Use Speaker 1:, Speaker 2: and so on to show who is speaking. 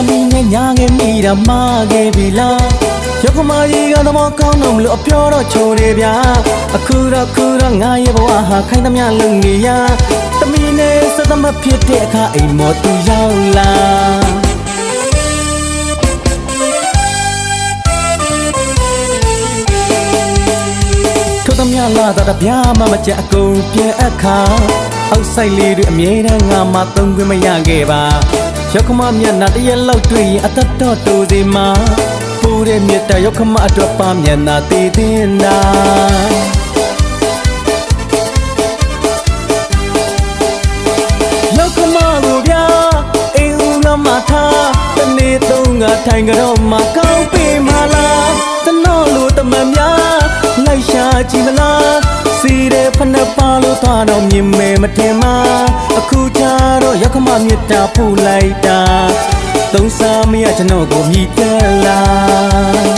Speaker 1: ညာငယ်မိတာမှားခဲ့ပြီလားရောက်ခမကြီးကသမောကောင်းတော့မလို့အပြောတော့ချိုးတယ်ဗျာအခုတော့ခုတော့ငါရဲ့ဘဝဟာခိုင်းသမျှလုံနေရတမီနဲ့စက်သမဖြစ်တဲ့အခါအိမ်မော်သူရောက်လာထို့သမျှလာတာတပြားမှမကြအကုန်ပြန်အခါအောက်ဆိုင်လေးတွေအမြဲတမ်းငါမှသုံးခွင့်မရခဲ့ပါ ရောက်ခမမျက်နှာတစ်ရက်လောက်တွေ့ရင်အသက်တော့တူစီမှာပူတဲ့မြတ်တရောက်ခမအတွက်ပါမျက်နှာတည်တင်တာရောက်ခမကိုဗျာအိမ်ဦးကမှထားတနေ့သုံးငါထိုင်ကြတော့မှကောင်းပြီမလားတနောလိုတမန်များလိုက်ရှာကြည့်မလားစီတဲ့ဖနှက်ပါလို့သွားတော့မြင်မဲမထင်မအခုချာတော့ရောက်ခ မမြတ်တာဖူလိုက်တာသုံးစားမရကျွန်တော်ကိုမြည်တယ်လား